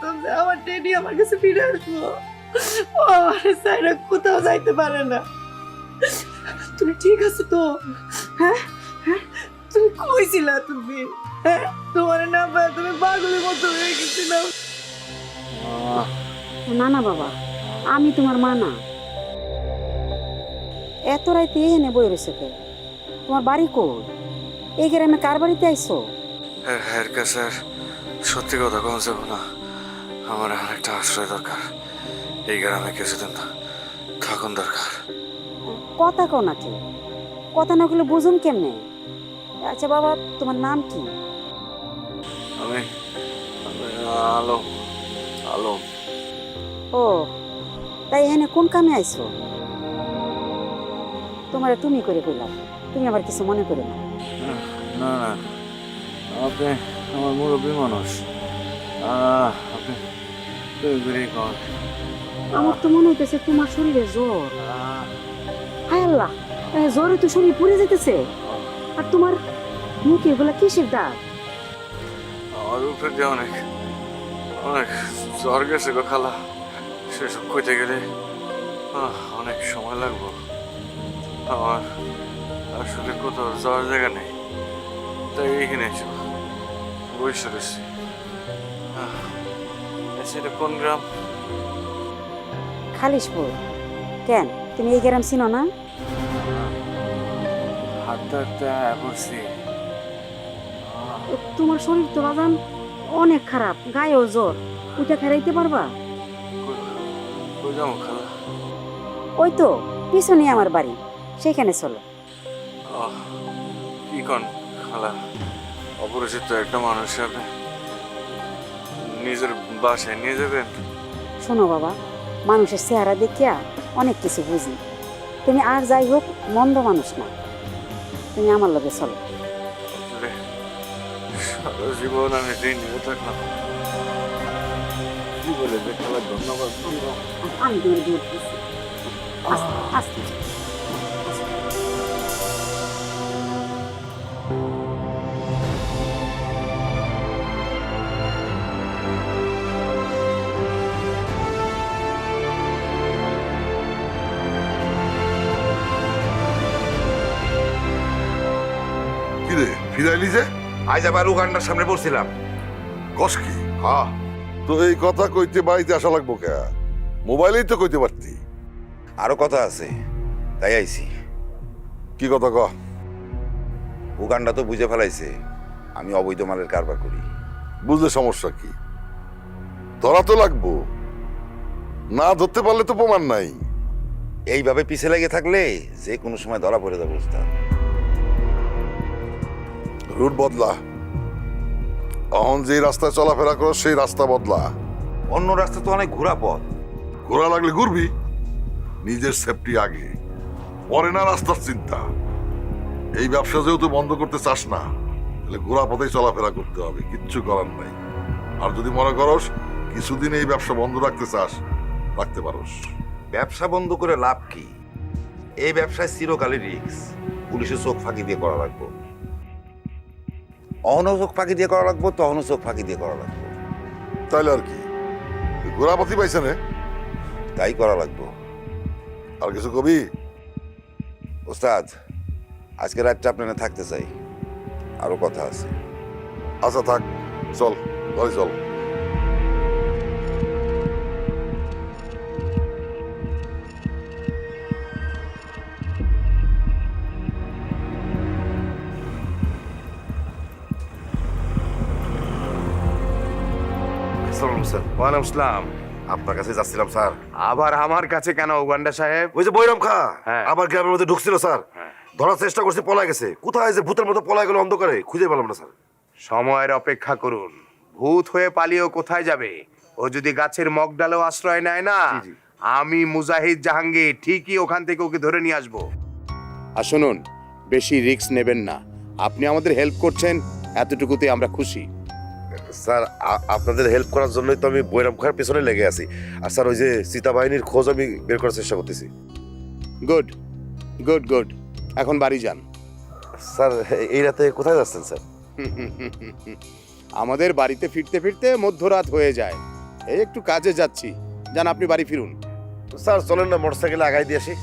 জানতাম যে আমার টেডি আমার কাছে ফিরে আসব ও আমার সাইরা কোথাও যাইতে পারে না। তুমি ঠিক আছো তো? হ্যাঁ? হ্যাঁ? তুমি কইছিলা তুমি? হ্যাঁ? তোমার না পায় তুমি পাগলের মতো হয়ে গেছিলাম না না বাবা আমি তোমার মা না। এত রাইতে এনে বই রয়েছে কে? তোমার বাড়ি কই? এই গ্রামে কার বাড়িতে আইছো? এর কাছে আর সত্যি কথা কম যাব না। আমার আর একটা আশ্রয় দরকার। এই গ্রামে কিছুদিন থাকুন দরকার। কথা কও নাকি কথা না বলে বুঝুন কেমনে? আচ্ছা বাবা তোমার নাম কি? আমি আলম। আলম। ও তাই এখানে কোন কামে আইছো? তোমার তুমি করে কইলাম। তুমি আবার কিছু মনে করো না না না। আপনি আমার মুরব্বী মানুষ। আমার তো মনে হইতেছে তোমার শরীরে জ্বর। হায় আল্লাহ জ্বরে তো শরীর পুড়ে যেতেছে আর তোমার মুখে এগুলা কিসের দাগ? আমার উপরে দিয়ে অনেক অনেক জ্বর গেছে গো খালা। সেসব কইতে গেলে আহ, অনেক সময় লাগবো। আমার আসলে কোথাও যাওয়ার জায়গা নেই। তাই এইখানে এসো বসে রয়েছি সেটা কোন গ্রাম? খালিশপুর। কেন? তুমি এই গ্রাম চিনো না? হাঁটতে তোমার শরীর তো বাজান অনেক খারাপ গায়েও জ্বর। ওইটা খেরাইতে পারবা? ওই তো পিছনে আমার বাড়ি। সেখানে চলো। কি কন খালা? অপরিচিত একটা মানুষ আপনি নিজের বাসায় নিয়ে যাবেন শোনো বাবা মানুষের চেহারা দেখিয়া অনেক কিছু বুঝি তুমি আর যাই হোক মন্দ মানুষ না তুমি আমার লগে চলো সারা জীবন আমি ঋণ থাকলাম কি বলে যে ধন্যবাদ আমি দুধ দিচ্ছি আস্তে আস্তে কিরে ফিরাইলি যে আজ আবার উগান্ডার সামনে পড়ছিলাম কস কি? হ্যাঁ। তো এই কথা কইতে বাড়িতে আসা লাগবো কে? মোবাইলেই তো কইতে পারতি। আরও কথা আছে তাই আইছি। কি কথা ক? উগান্ডা তো বুঝে ফেলাইছে আমি অবৈধ মালের কারবার করি। বুঝলে সমস্যা কি? ধরা তো লাগবো। না ধরতে পারলে তো প্রমাণ নাই। এইভাবে পিছে লেগে থাকলে যে কোনো সময় ধরা পড়ে যাবে উস্তাদ। রুট বদলা। অহন যে রাস্তায় চলাফেরা করো সেই রাস্তা বদলা। অন্য রাস্তা তো অনেক ঘোরা পথ। ঘোরা লাগলে ঘুরবি। নিজের সেফটি আগে। পরে না রাস্তার চিন্তা। এই ব্যবসা যেহেতু বন্ধ করতে চাস না তাহলে ঘোরা পথেই চলাফেরা করতে হবে। কিচ্ছু করার নাই। আর যদি মনে করস কিছুদিন এই ব্যবসা বন্ধ রাখতে চাস রাখতে পারোস। ব্যবসা বন্ধ করে লাভ কি? এই ব্যবসায় চিরকালই রিক্স পুলিশের চোখ ফাঁকি দিয়ে করা লাগবো। অহনও চোখ ফাঁকি দিয়ে করা লাগবো তহনও চোখ ফাঁকি দিয়ে করা লাগবো। তাইলে আর কি? গোড়াপতি পাইছে নে? তাই করা লাগবো। আর কিছু কবি? ওস্তাদ আজকে রাতটা আপনারা থাকতে চাই। আরও কথা আছে। আচ্ছা থাক। চল ঘরে চল। ওয়ালাইকুম আসসালাম। আপনার কাছে যাচ্ছিলাম স্যার। আবার আমার কাছে কেন উগান্ডা সাহেব? ওই যে বৈরাম খা হ্যাঁ। আবার গ্রামের মধ্যে ঢুকছিল স্যার। ধরার চেষ্টা করছে পলায় গেছে। কোথায় যে ভূতের মতো পলায় গেল অন্ধকারে খুঁজে পেলাম না স্যার। সময়ের অপেক্ষা করুন। ভূত হয়ে পালিয়েও কোথায় যাবে? ও যদি গাছের মগডালেও আশ্রয় নেয় না আমি মুজাহিদ জাহাঙ্গীর ঠিকই ওখান থেকে ওকে ধরে নিয়ে আসব। আর শুনুন বেশি রিস্ক নেবেন না। আপনি আমাদের হেল্প করছেন এতটুকুতে আমরা খুশি। স্যার আপনাদের হেল্প করার জন্যই তো আমি বৈরাম খার পেছনে লেগে আছি। আর স্যার ওই যে সীতা বাহিনীর খোঁজ আমি বের করার চেষ্টা করতেছি। গুড গুড গুড এখন বাড়ি যান। স্যার এই রাতে কোথায় যাচ্ছেন স্যার? আমাদের বাড়িতে ফিরতে ফিরতে মধ্যরাত হয়ে যায়। এই একটু কাজে যাচ্ছি। যান আপনি বাড়ি ফিরুন। স্যার চলেন না মোটরসাইকেলে আগাই দিয়ে আসি।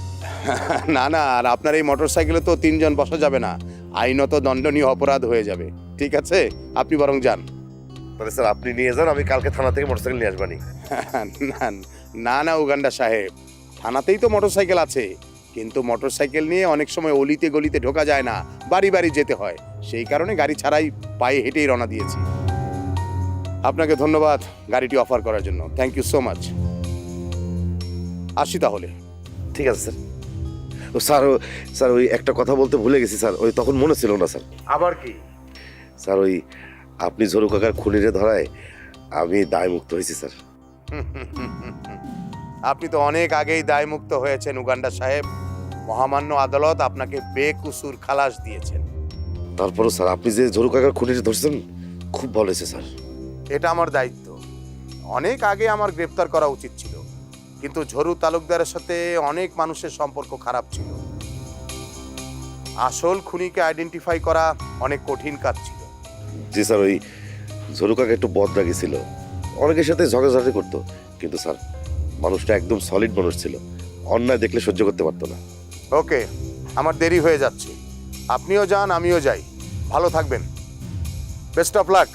না না আর আপনার এই মোটর সাইকেলে তো তিনজন বসা যাবে না। আইনত দণ্ডনীয় অপরাধ হয়ে যাবে। ঠিক আছে? আপনি বরং যান। তাহলে স্যার আপনি নিয়ে যান আমি কালকে থানা থেকে মোটরসাইকেল নিয়ে আসবানি। না না না উগান্ডা সাহেব। থানাতেই তো মোটরসাইকেল আছে। কিন্তু মোটরসাইকেল নিয়ে অনেক সময় অলিতে গলিতে ঢোকা যায় না বাড়ি বাড়ি যেতে হয়। সেই কারণে গাড়ি ছাড়াই পায়ে হেঁটেই রওনা দিয়েছি। আপনাকে ধন্যবাদ গাড়িটি অফার করার জন্য। থ্যাংক ইউ সো মাচ আসি তাহলে। ঠিক আছে স্যার। ও স্যার ও- স্যার ওই একটা কথা বলতে ভুলে গেছি স্যার। ওই তখন মনে ছিল না স্যার। আবার কি? স্যার ওই আপনি ঝরু কাকার খুনিরে ধরায় আমি দায় মুক্ত হয়েছি স্যার। আপনি তো অনেক আগেই দায়মুক্ত হয়েছেন উগান্ডা সাহেব। মহামান্য আদালত আপনাকে বেকুসুর খালাস দিয়েছেন। তারপরও স্যার আপনি যে ঝরু কাকার খুনিরে ধরছেন খুব ভালো হয়েছে স্যার। এটা আমার দায়িত্ব। অনেক আগে আমার গ্রেপ্তার করা উচিত ছিল কিন্তু ঝরু তালুকদারের সাথে অনেক মানুষের সম্পর্ক খারাপ ছিল। আসল খুনিকে আইডেন্টিফাই করা অনেক কঠিন কাজ ছিল। জি স্যার, ওই ঝরু কাকা একটু বদরাগী ছিল অনেকের সাথে ঝগড়াঝাটি করতো, কিন্তু স্যার, মানুষটা একদম সলিড মানুষ ছিল। অন্যায় দেখলে সহ্য করতে পারতো না। ওকে, আমার দেরি হয়ে যাচ্ছে। আপনিও যান, আমিও যাই। ভালো থাকবেন। Best of luck.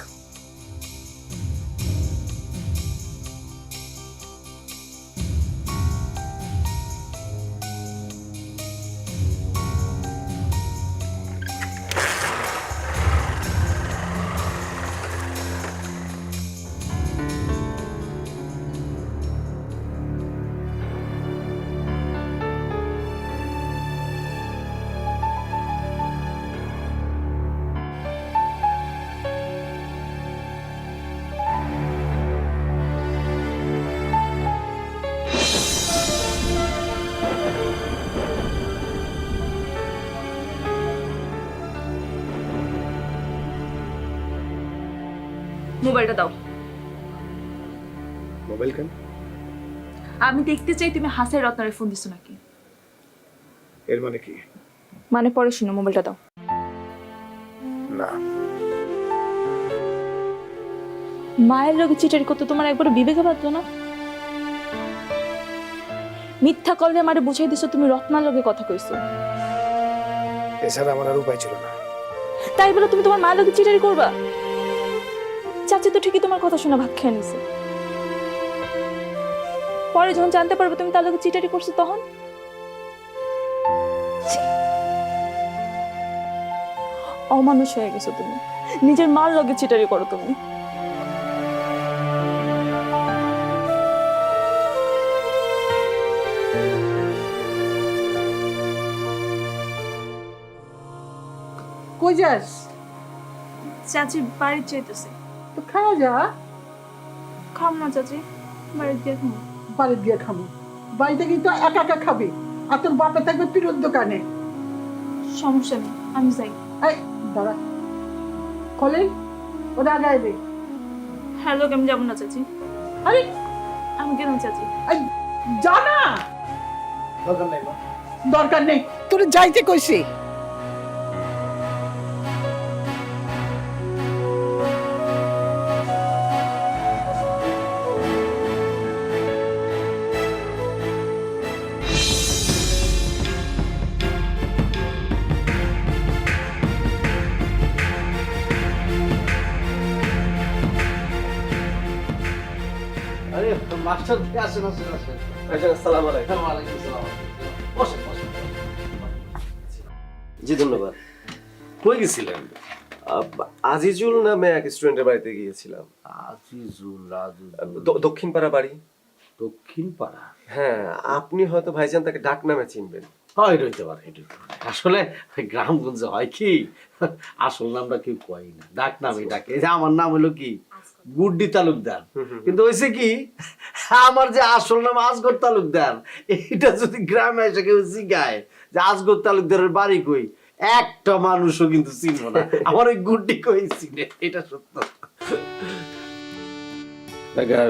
মোবাইলটা দাও। মোবাইল কেন? আমি দেখতে চাই তুমি হাসের রত্নারে ফোন দিছো নাকি। এর মানে কি? মানে পরে শুনো মোবাইলটা দাও। না। মায়ের লোকে চিটারি করতে তোমার একবার বিবেকে বাঁধলো না? মিথ্যা কলে আমারে বুঝাই দিছো তুমি রত্নার লগে কথা কইছো। এছাড়া আমার আর উপায় ছিল না। তাই বলে তুমি তোমার মায়ের লোকে চিটারি করবা? চাচি তো ঠিকই তোমার কথা শোনা ভাত খেয়ে নিছে। পরে যখন জানতে পারবে তুমি তার লোকে চিটারি করছ তখন? অমানুষ হয়ে গেছো তুমি। নিজের মার লগে চিটারি করো তুমি। কই যাস? চাচি বাড়ির চাইতেছে তো খাওয়া যা। খাম না চাচি খাম। বাড়ি গিয়ে খাব। বাড়িতে কিন্তু একা একা খাবি আর তোর বাপে থাকবে পিরোর দোকানে। সমস্যা নেই আমি যাই। এই দাঁড়া। খোলেন ওরা আগে আইবে। হ্যালো আমি যাব না চাচি। আরে! আমি গেলাম চাচি। এই, যা না! দরকার নাই দরকার নেই তোর যাইতে কইছি। আরে মাস্টার আসেন আসেন আসেন। আসসালামু আলাইকুম। ওয়ালাইকুম আসসালাম বসেন বসেন জি ধন্যবাদ। কই গেছিলেন? আজিজুল নামে এক স্টুডেন্টের বাড়িতে গিয়েছিলাম। আজিজুল দক্ষিণ পাড়া বাড়ি। দক্ষিণ পাড়া হ্যাঁ আপনি হয়তো ভাইজান তাকে ডাক নামে চিনবেন। হয় রইতে পারে হইতে পারে। আসলে গ্রামগঞ্জে হয় কি? আসল নামটা কেউ কয় না। ডাক নামে ডাকে। এই যে আমার নাম হলো কি? গুড্ডি তালুকদার। কিন্তু হয়েছে কি আমার যে আসল নাম আসগর তালুকদার এটা যদি গ্রামে এসে কেউ জিগায় যে আসগর তালুকদারের বাড়ি কই একটা মানুষও কিন্তু চিনবো না। আমার ওই গুড্ডি কই চিনে? এটা সত্য।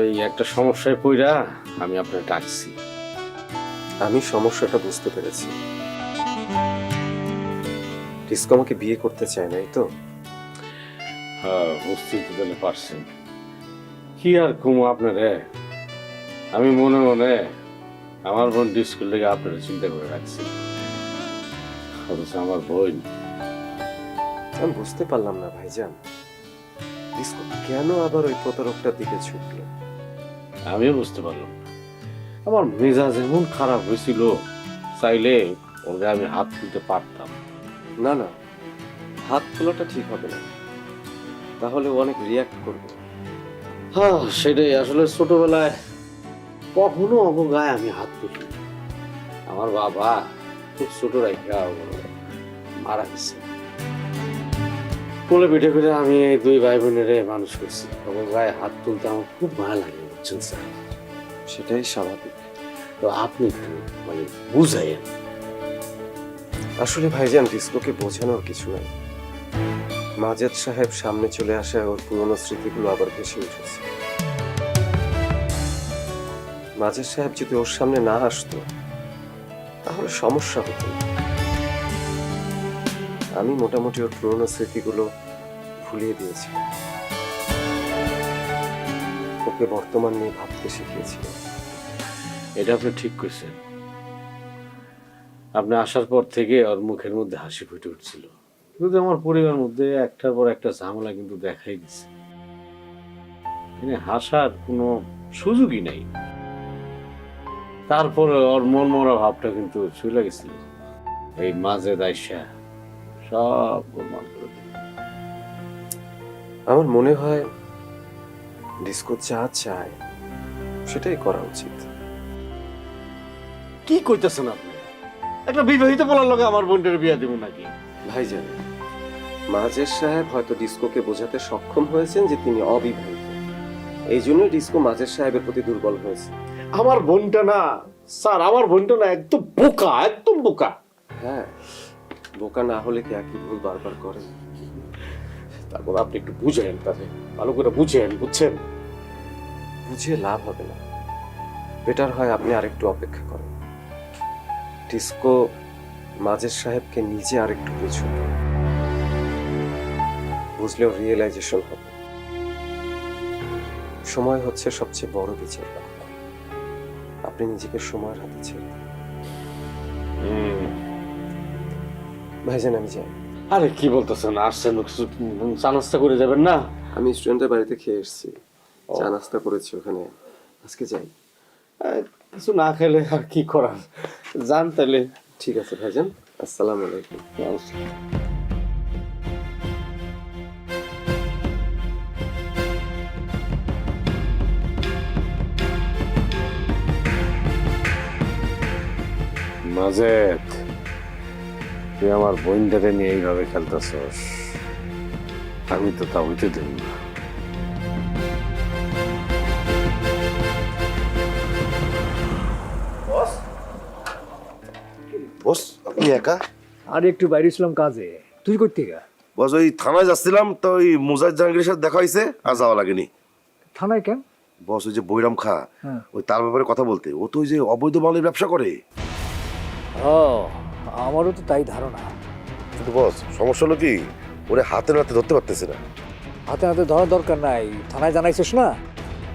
এই একটা সমস্যায় পইরা আমি আপনার ডাকছি। আমি সমস্যাটা বুঝতে পেরেছি। ডিস্কো আমাকে বিয়ে করতে চায় না এই তো? হ্যাঁ বুঝতেই তো তাহলে পারছেন। কি আর কুমু আপনারে আমি মনে মনে আমার বোন ডিস্কুল থেকে আপনারা চিন্তা করে রাখছি। অথচ আমার বোন। আমি বুঝতে পারলাম না ভাইজান। ডিস্কো কেন আবার ওই প্রতারকটার দিকে ছুটলো? আমিও বুঝতে পারলাম আমার মেজাজ এমন খারাপ হয়েছিল চাইলে ওকে আমি হাত তুলতে পারতাম। না না হাত তোলাটা ঠিক হবে না। তাহলে অনেক রিয়াক্ট করবে। হ্যাঁ সেটাই। আসলে ছোটবেলায় কখনো অবগায় আমি হাত তুলি আমার বাবা খুব ছোট রেখা মারা গেছে। কোলে পিঠে করে আমি এই দুই ভাই বোনেরে মানুষ করছি। অবগায় হাত তুলতে আমার খুব ভালো লাগে বুঝছেন স্যার? সেটাই স্বাভাবিক। তো আপনি একটু মানে বুঝাইয়েন। আসলে ভাইজান ডিস্কোকে বোঝানোর কিছু নাই। মাজেদ সাহেব সামনে চলে আসায় ওর পুরনো স্মৃতিগুলো আবার ভেসে উঠেছে। মাজেদ সাহেব যদি ওর সামনে না আসতো, তাহলে সমস্যা হতো। আমি মোটামুটি ওর পুরনো স্মৃতিগুলো ভুলিয়ে দিয়েছি ওকে বর্তমান নিয়ে ভাবতে শিখিয়েছিলাম। এটা আপনি ঠিক করেছেন আপনি আসার পর থেকে ওর মুখের মধ্যে হাসি ফুটে উঠছিল। কিন্তু আমার পরিবার মধ্যে একটার পর একটা ঝামেলা কিন্তু দেখাই দিছে। মানে হাসার কোনো সুযোগই নাই। তারপরে ওর মন মরা ভাবটা কিন্তু চলে গেছিল। এই মাঝে দায়সা সব গোলমাল করে দিল। আমার মনে হয় ডিস্কো যা চায় সেটাই করা উচিত। কি কইতেছেন আপনি? একটা বিবাহিত বলার লগে আমার বোনটার বিয়া দিব নাকি? ভাইজান মাজের সাহেব হয়তো ডিস্কোকে বোঝাতে সক্ষম হয়েছেন যে তিনি অবিবাহিত। এই জন্য ডিস্কো মাজের সাহেবের প্রতি দুর্বল হয়েছে। আমার বোনটা না স্যার আমার বোনটা না একদম বোকা একদম বোকা। হ্যাঁ বোকা না হলে কি একই ভুল বারবার করে? তারপর আপনি একটু বুঝেন তাতে ভালো করে বুঝেন বুঝছেন? বুঝে লাভ হবে না। বেটার হয় আপনি আরেকটু অপেক্ষা করেন। ডিস্কো মাজের সাহেবকে নিজে আরেকটু বুঝুন বুঝলেও রিয়েলাইজেশন হবে সময় হচ্ছে সবচেয়ে বড় বিচার আপনি নিজেকে সময়ের হাতে ছেড়ে ভাইজান আমি যাই। আরে কি বলতেছেন? আসছেন চা নাস্তা করে যাবেন না? আমি স্টুডেন্টের বাড়িতে খেয়ে এসেছি। চা নাস্তা করেছি ওখানে। আজকে যাই। কিছু না খেলে আর কি করার? যান তাহলে। ঠিক আছে ভাইজান। আসসালামু আলাইকুম। মাজেদ তুই আমার বোনটাকে নিয়ে এইভাবে খেলতেছস। আমি তো তা হইতে দেব না। বস? আপনি একা? আর একটু বাইরে ছিলাম কাজে। তুই করতে গা বস ওই থানায় যাচ্ছিলাম তো ওই মুজাহিদ জাহাঙ্গীরের সাথে দেখা হয়েছে আর যাওয়া লাগেনি। থানায় কেন? বস ওই যে বৈরাম খা হ্যাঁ। ওই তার ব্যাপারে কথা বলতে। ও তো ওই যে অবৈধ মালের ব্যবসা করে। আমারও তো তাই ধারণা। কিন্তু বস সমস্যা হলো কি? ওরে হাতে নাতে ধরতে পারতেছে না। হাতে হাতে ধরার দরকার নাই। থানায় জানাইছিস না?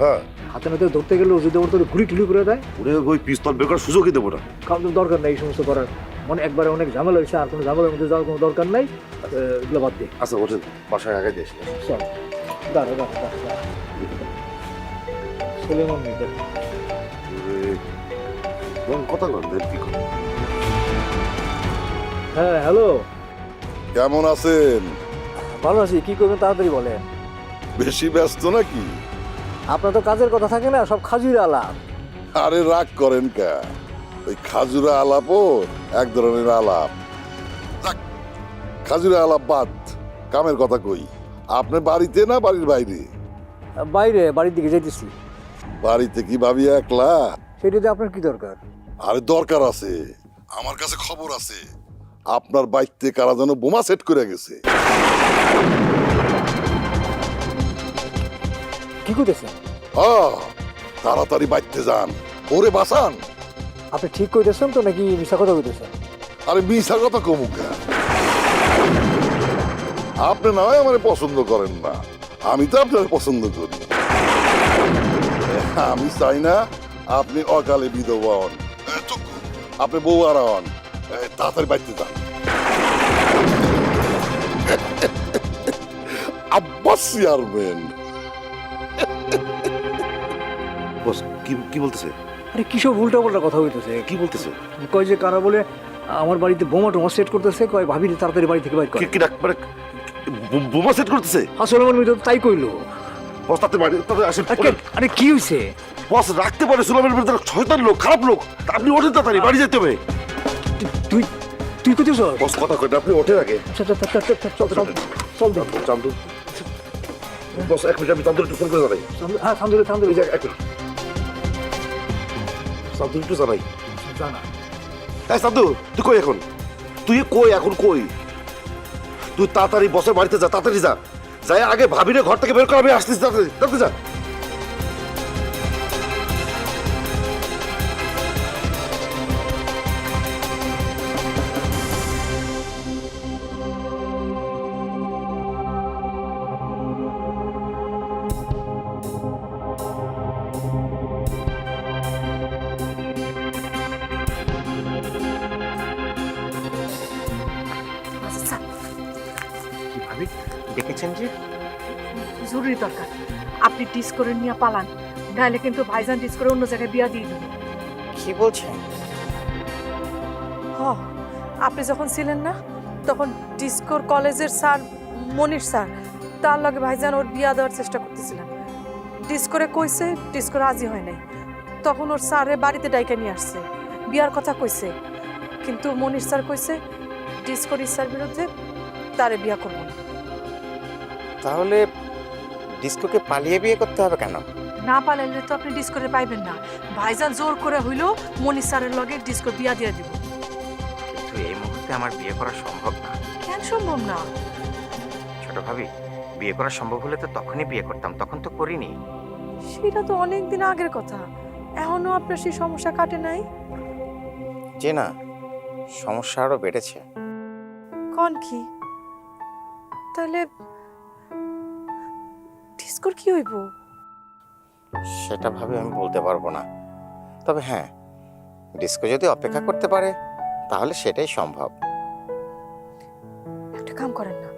হ্যাঁ। হাতে নাতে ধরতে গেলে ও যদি ওর তোর ঘুরি টুলি করে দেয়? ওরে ওই পিস্তল বের করার সুযোগই দেবো না। কারণ তো দরকার নাই এই সমস্ত করার। মানে একবারে অনেক ঝামেলা হয়েছে আর কোনো ঝামেলার মধ্যে যাওয়ার কোনো দরকার নাই। এগুলো বাদ দে। আচ্ছা ওঠেন বাসায় আগে দিস চল। দাঁড়া দাঁড়া দাঁড়া। সুলেমান মির্জা। কথা কর কি করে? হ্যাঁ হ্যালো। কেমন আছেন? ভালো আছি কি করবেন তাড়াতাড়ি বলেন। বেশি ব্যস্ত নাকি? আপনার তো কাজের কথা থাকে না সব খাজুর আলাপ আরে রাগ করেন কা? ওই খাজুরা আলাপও এক ধরনের আলাপ যাক, খাজুরা আলাপ বাদ কামের কথা কই। আপনি বাড়িতে না বাড়ির বাইরে? বাইরে বাড়ির দিকে যাইতেছি। বাড়িতে কি ভাবি একলা? সেটাতে আপনার কি দরকার? আরে দরকার আছে আমার কাছে খবর আছে। আপনার বাইকতে কারা যেন বোমা সেট করে গেছে। কি করতেছেন তাড়াতাড়ি বাইতে যান। ওরে বাসান আপনি ঠিক কইতেছেন তো নাকি মিশা কথা কইতেছেন? আরে মিশা কথা কমুকা আপনি না হয় আমার পছন্দ করেন না। আমি তো আপনার পছন্দ করি। আমি চাই না আপনি অকালে বিধবা হন। আপনি বউ আর হন। তাড়াতাড়ি বাড়িতে যান। আব্বাস চেয়ারম্যান বস কি কি বলতেছে আরে কিসব উল্টা পাল্টা কথা হইতেছে কি বলতেছে কয় যে কারা বলে আমার বাড়িতে বোমা টোমা সেট করতেছে কয় ভাবি তাড়াতাড়ি বাড়ি থেকে বাইর কর কি কি মানে বোমা সেট করতেছে আসলে আমার মিত্র তাই কইলো বস তাতে বাড়ি তাতে আসেন আরে কি হইছে বস রাখতে পারে সুলামের বিরুদ্ধে শয়তান লোক খারাপ লোক আপনি ওঠেন তাড়াতাড়ি বাড়ি যেতে হবে তুই তুই কোথায় বস কথা কই আপনি ওঠে আগে চল চল চল চল চল চল বস এক মিনিট আমি একটু ফোন করে জানাই। হ্যাঁ এক মিনিট। চান্দুর একটু জানাই। জানা। হ্যাঁ তুই কই এখন? তুই কই এখন কই? তুই তাড়াতাড়ি বসের বাড়িতে যা তাড়াতাড়ি যা। যাই আগে ভাবিরে ঘর থেকে বের কর আমি আসতেছি তাড়াতাড়ি তাড়াতাড়ি যা। করে নিয়ে পালান। নাহলে কিন্তু ভাইজান ডিস করে অন্য জায়গায় বিয়া দিয়ে কি বলছেন? হ আপনি যখন ছিলেন না তখন ডিসকোর কলেজের স্যার মনির স্যার তার লগে ভাইজান ওর বিয়া দেওয়ার চেষ্টা করতেছিলেন। ডিসকোরে কইছে ডিসকো রাজি হয় নাই। তখন ওর স্যারে বাড়িতে ডাইকা নিয়ে আসছে বিয়ার কথা কইছে। কিন্তু মনির স্যার কইছে ডিসকোর ইচ্ছার বিরুদ্ধে তারে বিয়া করব না। তাহলে ডিস্কোকে পালিয়ে বিয়ে করতে হবে কেন? না পালাইলে তো আপনি ডিসকোরে পাইবেন না। ভাইজান জোর করে হইলেও মনির স্যারের লগে ডিসকো বিয়া দিয়ে দিব। কিন্তু এই মুহূর্তে আমার বিয়ে করা সম্ভব না। কেন সম্ভব না? ছোট ভাবি বিয়ে করা সম্ভব হলে তো তখনই বিয়ে করতাম তখন তো করিনি। সেটা তো অনেক দিন আগের কথা। এখনও আপনার সেই সমস্যা কাটে নাই? যে না সমস্যা আরও বেড়েছে। কন কি? তাহলে ডিসকোর কি হইব? সেটা ভাবে আমি বলতে পারব না। তবে হ্যাঁ ডিস্কো যদি অপেক্ষা করতে পারে তাহলে সেটাই সম্ভব। একটা কাম করেন না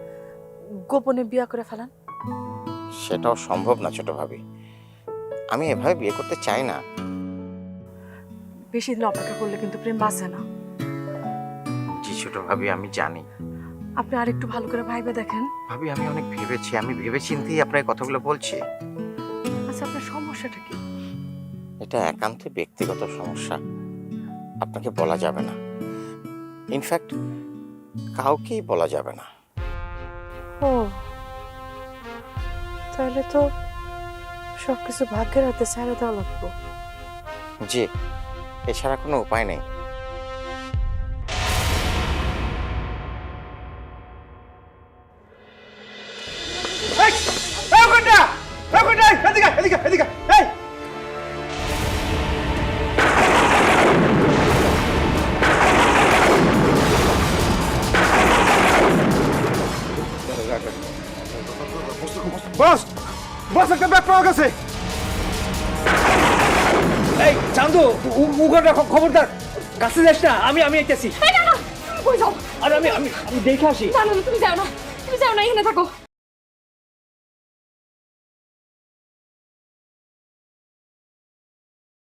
গোপনে বিয়া করে ফেলান। সেটাও সম্ভব না ছোট ভাবি। আমি এভাবে বিয়ে করতে চাই না। বেশি দিন অপেক্ষা করলে কিন্তু প্রেম বাঁচে না। জি ছোট ভাবি আমি জানি। আপনি আরেকটু ভালো করে ভাইবে দেখেন। ভাবি আমি অনেক ভেবেছি আমি ভেবে চিন্তেই আপনার কথাগুলো বলছি। আচ্ছা আপনার সমস্যাটা কি? এটা একান্তই ব্যক্তিগত সমস্যা। আপনাকে বলা যাবে না। ইনফ্যাক্ট কাউকেই বলা যাবে না। ও তাহলে তো সবকিছু ভাগ্যের হাতে ছেড়ে দেওয়া লাগবো। জি এছাড়া কোনো উপায় নেই। বস বস একটা ব্যাগ পাওয়া গেছে। এই চান্দু উগরটা খবরদার। কাছে যাস না আমি আমি আইতেছি। আর আমি আমি আমি দেখে আসি। না না তুমি যাও না তুমি যাও না এখানে থাকো।